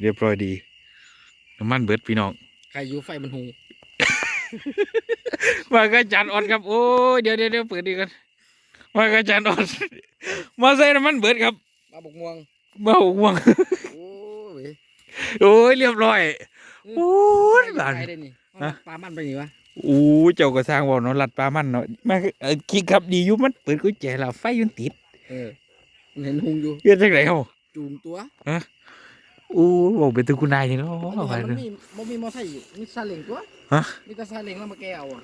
เรียบร้อยดีน้ำมันเบิดพี่น้องใครอยู่ไฟมันหูมาก็จานออดครับ โอ้ยเดี๋ยวเดี๋ยวเดี๋ยวเปิดดีกันมาก็จานออดมาใส่น้ำมันเบิดครับมาบกม่วงมาหกวงโอ้ยโอ้ยเรียบร้อยโอ้ยบาดใครได้นี่ฮะปลามันไปนี่วะโอ้ยเจ้าก็สร้างบ่อเนาะลัดปลามันเนาะมาเอ่อคิดครับดีอยู่มันเปิดกุญแจแล้วไฟยังติดเออมันเห็นหุงอยู่เฮ็ดจังไดเฮาจูงตัวโอ้บอกเป็นตัวคุณนายนี่เนาะมันไปมีเด้อมันมีมันมีมอไซค์อยู่มีซาเล้งตัวฮะมีแต่ซาเล้งแล้วมาแก้เอาอะ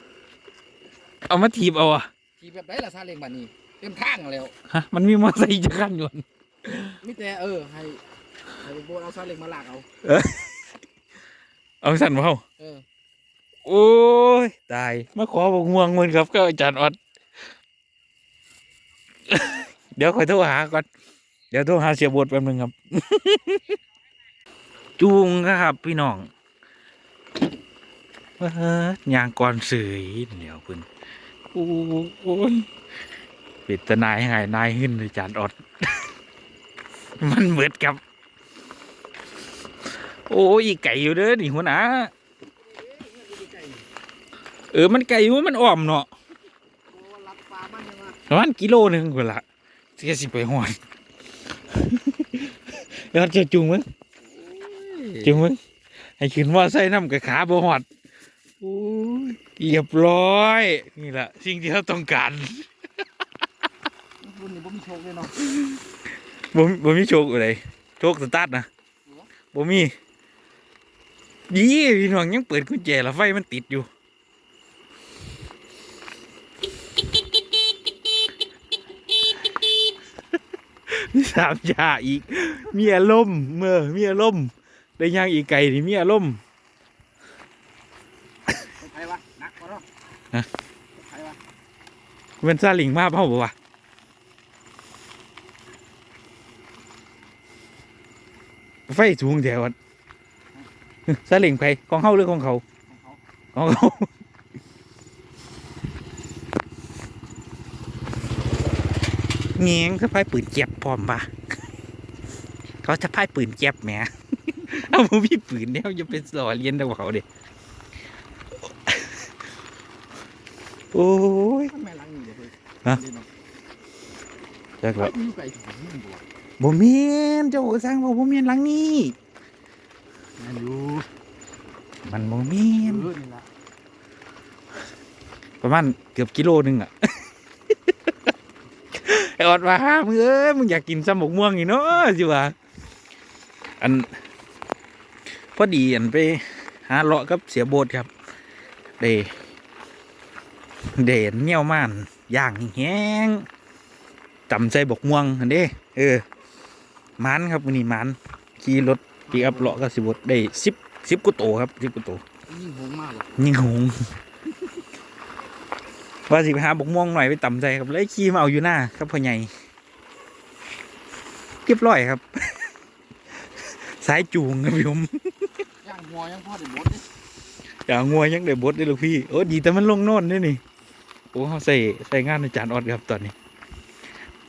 เอามาถีบเอาอะขี่แบบไหนล่ะซาเล้งบัดนี้เต็มทางแล้วฮะมันมีมอไซค์จะขั้นอยู่มีแต่เออให้ให้โบนเอาซาเล้งมาลากเอาเอาสั่นมาเฮาเออโอ้ยตายมาขอบอกง่วงเงินครับก็อาจารย์ออดเดี๋ยวคอยโทรหาก่อน เดี๋ยวโทรหาเสียบทแป๊บนึงครับ จูงครับ พี่น้องเฮ้ยยางก่อนเสยเดี๋ยวเพิ่นโอ้ยปิดตานายให้ไงนายขึ้นอาจารย์ออด มันเหมือนกับ โอ้ยอีไก่อยู่เด้อนี่หัวหน้าเออมันไก่อยู่มันอ้อมเนาะโอ้รักปลามันยังวะประมาณกิโลหนึ่งกว่าละเสียสิไปหอดแล้วจะจุงมึง จุงมึงให้ขึ้นว่าใส่น้ำกับขาบ่หอดโอ้ยเรียบร้อย นี่แหละสิ่งที่เราต้องการรุ่นนี้ผมมีโชคเลยเนาะบ่มีบ่มีโชคอะไรโชคสตาร์ทนะบ่มีดีพี่น้องยังเปิดกุญแจแล้วไฟมันติดอยู่สามยาอีก มีอารมณ์เมื่อมีอารมณ์ ได้ย่างอีกไก่นี่มีอารมณ์ใครวะนักกว่าเนาะฮะใครวะมันซาลิงมาเปล่าบ่วะไฟสูงแถวอะซาลิงไปของเขาหรือของเขาของเขาของเขาเงียงเขาพายปืนเจ็บพร้อมปะเขาจะพายปืนเจ็บแหม เอาผมพี่ปืนเนี่ยจะเป็นสอเรียนกับเขาเด็โอ้ยทำไมหลังนี่เดี๋ยวเฮ้ยฮะเดี๋ยวเนาะจักเฮ้แล้ยวมีไก่ถุงนี่มันบ่วะบ่เมียนเจ้าก็สร้างบ่บ่เมียนหลังนี้นั่นอยู่มันบ่เมียนเออนี่ละประมาณเกือบกิโลหนึงอะไอ้ออดว่าหามึงเอ้ยมึงอยากกินสมกม่วงอีเนาะสิว่าอัน พอดีอันไปหาเลาะกับเสียโบดครับ เดเดนเนี่ยวม่านย่างแห้งจำใจบกม่วงอันเด้เออมันครับวันนี้มันขี่รถปีอัพเลาะกับเสียโบดได้สิบสิบกุโตครับสิบกุโตยิ่งโหงมากเลยยิงหงว่าสิไปหาบกม่วงหน่อยไปต่ำใจครับเลยขี่มาเอาอยู่หน้าครับพ่อใหญ่เรียบร้อยครับ สายจูงครับพี่ผมย่างหัวยังพอได้บดดิอย่างัวยังได้บดได้ลูกพี่โอ้ดีแต่มันลงโน่นนี่นี่โอ้เขาใส่ใส่งานอาจารย์ออดครับตอนนี้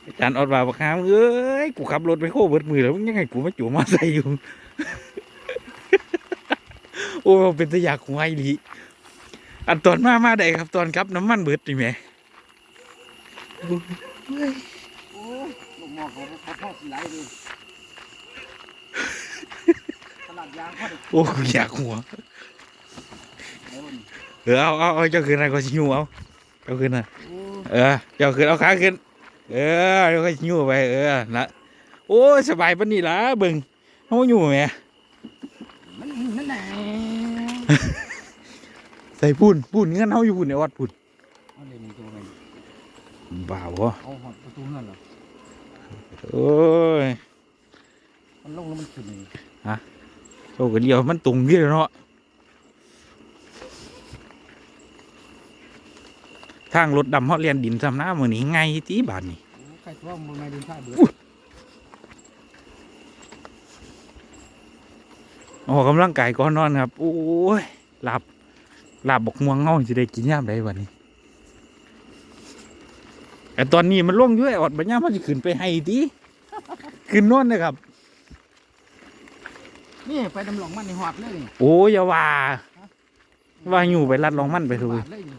อาจารย์ออดว่าบักฮามเอ้ยกูขับรถไปโค้เบิดมือแล้วมึงยังไงกูมาจู่มาใส่อยู่ โอ้เป็นตะยากของไอ้ลีอันตอนมามาได้ครับ ตอนครับน้ำมันเบิดนี่แหมโอ้ยลูกหมอเขาเขาพ่อสีไหลเลย โอ้กูอยากหัวเดี๋ยวมันเออเอาเอาเอาเจ้าคืนอะไรก็ชิวเอาเจ้าคืนน่ะโอ้ยเออ เจ้าคืนเอาขาขึ้น เออเดี๋ยวก็ชิวไปเออละโอ้ยสบายปานนี้ล่ะเบิ่งเฮาอยู่แหมมันนั่นแหละใส่พุ่นพุ่นเงินเฮาอยู่พุ่นในวัดพุ่นเอาเลยนี่ตัวไหนบ้าวะเอาหอดประตูนั่นเหรอโอ้ยมันลงแล้วมันขึ้นนี่ โอ้ก็เดียวมันตรงนี่แหล้วเนาะทางรถดำเฮาเรียนดินซ้ำน้ามือนี้ไงตีบาดนี่ใครว่ามันไม่ดินท่าเบื่อออกกำลังกายก่อนนอนครับ โอ้ยหลับหลับบกม่วงเฮาสิได้กินยามใดวันนี้แต่ตอนนี้มันล่วงยู่ไอ้อดบัญญัติมันสิขึ้นไปให้ติขึ้นนอนเลยครับ นี่ไปดำหลองมันในหอดเลยนี่โอ้ยอย่าว่า ว่าอยู่ไปรัดลองมันไปทุยบาทเลยนี่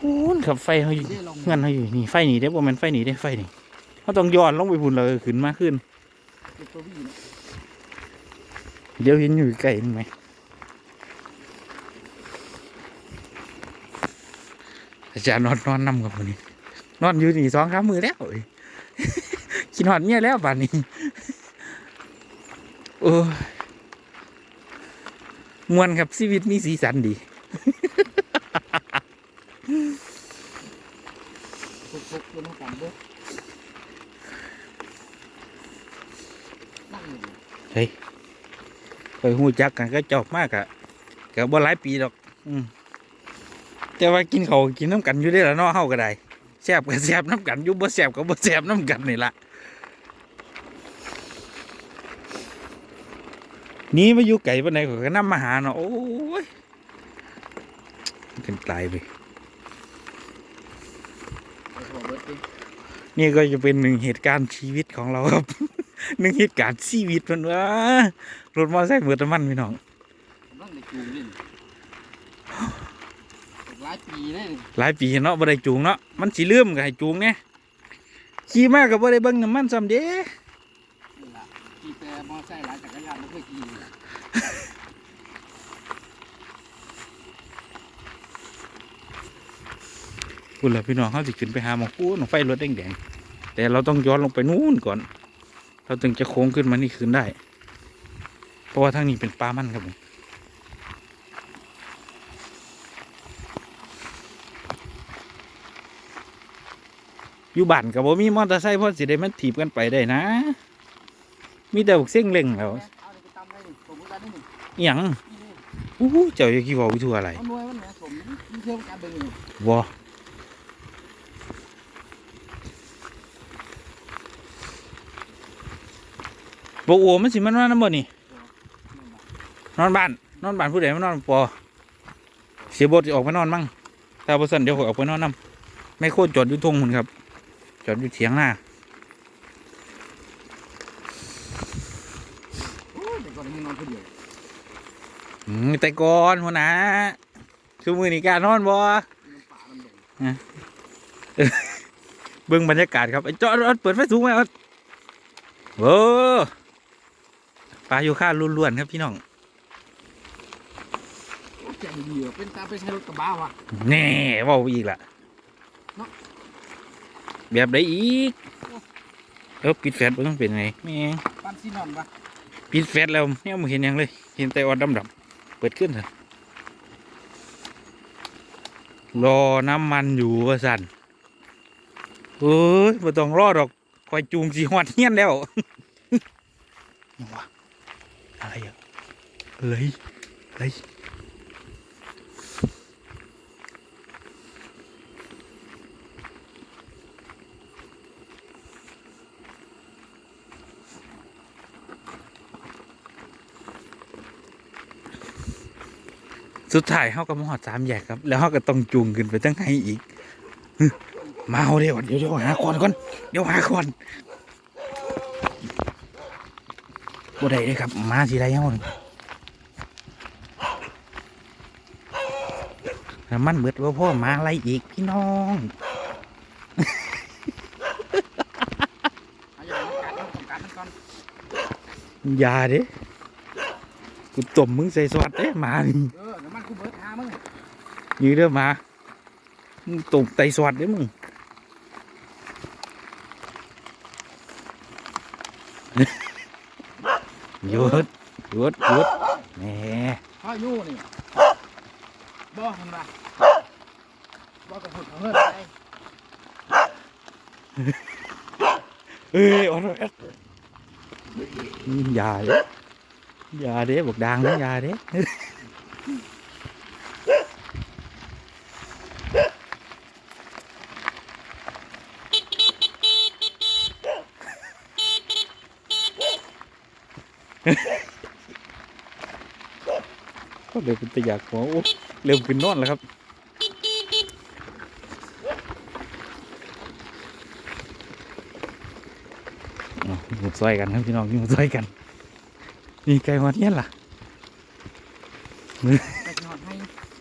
โอ้ยขับไฟเขาอยู่ได้ลองเงินเขาอยู่นี่ไฟหนีได้บ่แม่นไฟหนีได้ไฟนี่เขาต้องย้อนลงไปพุ่นเลยขึ้นมาขึ้น เก็บตัววิ่งนะเดี๋ยวเห็นอยู่ไกลนึงไหมอาจารย์นอนนอนนำกับคนนี้ นอนอยู่นี่สองข้ามมือแล้วเอ้ย กินหอดเมียแล้วป่านนี้ โอ้ยมวนครับชีวิตมีสีสันดีเฮ้ยเคยหูจักกันก็จอบมากอะก็บ่หลายปีดอก อืมแต่ว่ากินเขาวกินน้ำกันอยู่ได้อละเนาะเฮาก็ได้แซ่บก็แซ่บน้ำกันอยู่บ่แซ่บก็บ่แซ่บน้ำกันนี่ละ นี่มาอยู่ไกลปานใดก็ก็นำมาหาเนาะโอ้ยกันตายไปนี่ก็จะเป็นหนึ่งเหตุการณ์ชีวิตของเราครับ หนึ่งเหตุการณ์ชีวิตมันว่ารถมอเตอร์ไซค์เบิดน้ำมันพี่น้องหลายปีเลยนี่หลายปีเนาะบ่ได้จูงเนาะมันสิลืมก็ให้จูงเนี่ยขี่มาก็บ่ได้เบิ่งน้ำมันซ้ำเด้ มอไซค์หลายจักรยานม่เคยขี่คุณล่ะพี่น้องเขาสิขึ้นไปหาหมองกูหนองไฟรถแดงๆแต่เราต้องย้อนลงไปนู่นก่อน เราถึงจะโค้งขึ้นมานี่ขึ้นได้ เพราะว่าทางนี้เป็นป่ามันครับผมอยู่บ้านกับบ่มีมอเตอร์ไซค์พราะสิได้มันถีบกันไปได้นะ มีแต่บุกเส้งเล่งแล้วหย่งอู้หูเจ้าอย่าคิดว่าวิทูอะไรเอาหน่วยมันแหมสมนี่เที่ยวการเบิ่งนี่วอบ่โอ้มันสิมันนอนน้ำบ่นี่นอนบ้านนอนบ้านผู้ใดมานอนปอเสียบทออกไปนอนมั่งถ้าบ่สั่นเดี๋ยวข่อยออกไปนอนน้ำไม่โคตรจอดอยู่ทงหุ่นครับ จอดอยู่เถียงหน้า โอ้ยแต่ก่อนให้นอนคนเดียว อืมแต่ก่อนหัวหน้าคือมือนี่กล้ารนอนบ่น้ำป่าน้ำดงเบิ่งบรรยากาศครับไอ้จอดรถเปิดไฟสูงไหมออดโอ้ปลาอยู่ข้าล้วนๆครับพี่น้องโอ้ยใจดีว่ะเป็นตาไปใช้รถกระบะว่ะแน่เว่าไปอีกละเนาะแบบใดอีก เออปิดแฟลชบ่ต้องเป็นไงแม่งปันซีนอนว่ะปิดแฟลชแล้วเนี่ยมึงเห็นหยังเลย เห็นแต่ออดดำๆ เปิดขึ้นเถอะรอน้ำมันอยู่ว่าสั่นเอ้ยบ่ต้องรอดอกคอยจูงสีหอดเฮียนแล้วยังวะอะไรอะเลยเลย สุดท้ายเขาก็มาหอดสามแยกครับ แล้วเขาก็ต้องจูงขึ้นไปตั้งไงอีกมาเอาเดี๋ยวเดี๋ยวเดี๋ยวหาคอนก่อนเดี๋ยวหาคอนบ่ได้เลยครับ มาสิได้เฮานี่น้ำมันเบิดว่าพ่อมาอะไรอีกพี่น้องอย่างนี้การต้องการมันก่อนอย่าเด้กูต้มมึงใส่ซอสเด้มานี่ ยื้อเด้อหมามึงต้มไตซอสเด้มึงหยุดหยุดหยุดแหมพ่อยู่นี่บ่เห็นป่ะบ่กับหุ่นของเฮือนไปเอ้ยออนแอดอย่าเด้อย่าเด้บอกดังนะอย่าเด้ ก็เลยเป็นตะอยากหัวโอ้เร็วขึ้นนอนแล้วครับอะหมุดซอยกันครับพี่น้องหมุดซอยกัน นี่ไก่หอดเงี้ยล่ะไปนอนให้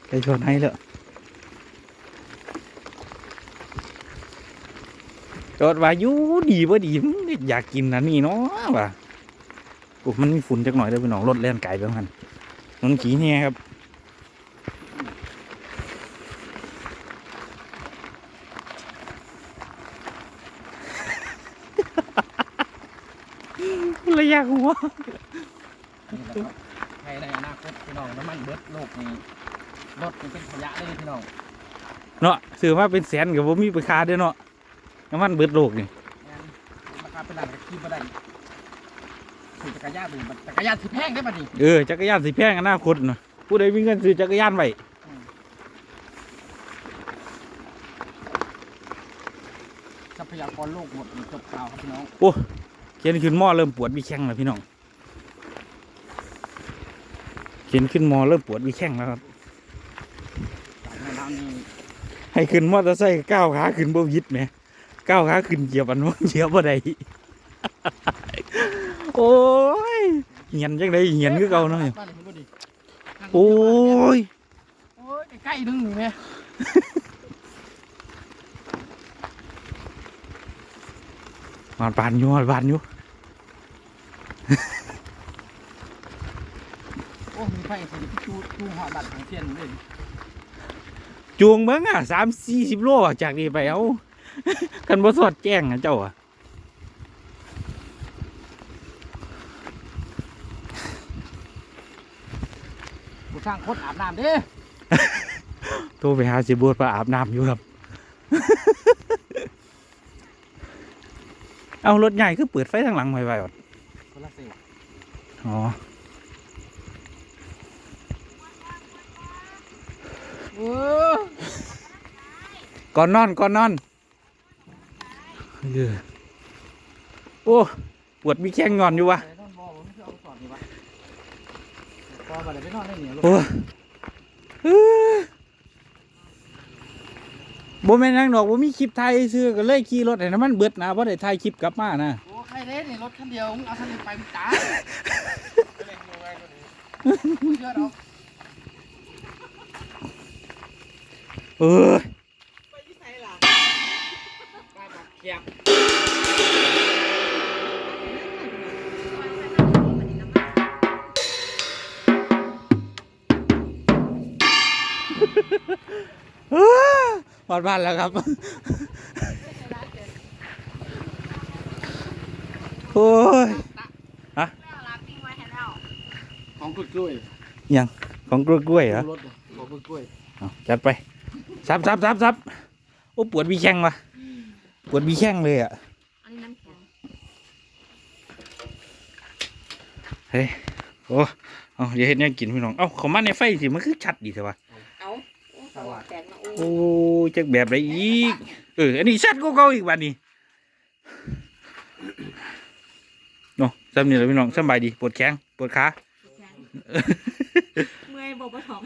ไก่ชอนให้แล้วจอดว่าอยู่ดีบ่ดีมึงอยากกินนะนี่เนาะว่ะ โอ้มันมีฝุ่นจักหน่อยเด้อพี่น้องรถแล่นไก่ไปมันมันขี้เหี้ยครับระยะหัวนี่แหละครับให้ในอนาคตพี่น้องน้ำมันเบิดโลกนี้รถนี่เป็นขยะเลยพี่น้องเนาะซื้อมาเป็นแสนกับว่ามีไปคาเด้อเนาะน้ำมันเบิดโลกนี่งานราคาเป็นล้านก็คิดบ่ได้ ซื้อจักรยานดูจักรยานสิแพงได้อบัดนี้เออจักรยานสิแพงอนาคตเนาะผู้ใดมีเงินซื้อจักรยานไว้ทรัพยากรโลกหมดนี่จบข่าวครับพี่น้องเขียนขึ้นหม้อเริ่มปวดมีแข้งแล้วพี่น้องเขียนขึ้นหม้อเริ่มปวดมีแข้งแล้วครับจากแม่น้ำนี่ให้ขึ้นมอเตอร์ไซค์ก้าวขาขึ้นบ่วิดไหมก้าวขาขึ้นเหยียบอันว่าเหยียบบ่ได้ โอ้ยเหียนจังไดเหียนคือเก่าเนาะบ้านนี่เห็นบ่ดิโอ้ยโอ้ยใกล้ๆนึงนี่แม่มานปานอยู่มานปานอยู่โอ้มีไฟสิชูชูหอบัตรของเทียนเลยจูงเบิ่งอะสามสี่สิบโลอะจากนี้ไปเอากันบ่สอดแจ้งอะเจ้าอะ กูสร้างคนอาบน้ำเด้อโทรไปหาสิบวชมาอาบน้ำอยู่ครับ เอารถใหญ่คือเปิดไฟทางหลังไว้ไว้ก่อนคนละเศษอ๋อเออก่อนนอนก่อนนอนเออโอ้ ปวดมีแข้งงอนอยู่วะ ไปนอนบ่ผมไม่เอาสอดนี่วะ พอมาเลยไปนอนได้เหนียวลูกโอ้เออบ่แม่นหยังดอกบ่มีคลิปไทยซื้อก็เลยขี่รถให้น้ำมันเบิดนะบ่ได้ถ่ายคลิปกลับมานะโอ้ใครเล่นนี่รถคันเดียวมึงเอาคันนี้ไปมึงตายเชื่อเราเออไปที่ไหนล่ะไปบักเขียบ หอดบ้านแล้วครับ โอ้ยของกล้วยของกล้วยๆเหรอรถของกล้วยเอาจัดไปซับซับซับซับโอ้ปวดมีแข้งวะปวดมีแข้งเลยอะอันนี้น้ำแข็งเฮ้ยโอ้เอาเดี๋ยวเห็นเนี่ยกินพี่น้อง เอ้าเขามาในไฟสิมันคือชัดดีแต่ว่าเอา โอ้สว่างแตกมาโอ้โอ้จักแบบไรอีก เออ อันนี้ชัดก็เก่าอีกวันนี้เนาะซ้ำนี่แหละพี่น้องสำบายดีปวดแข้งปวดขาแข็งเมื่อยบอกว่าท้อง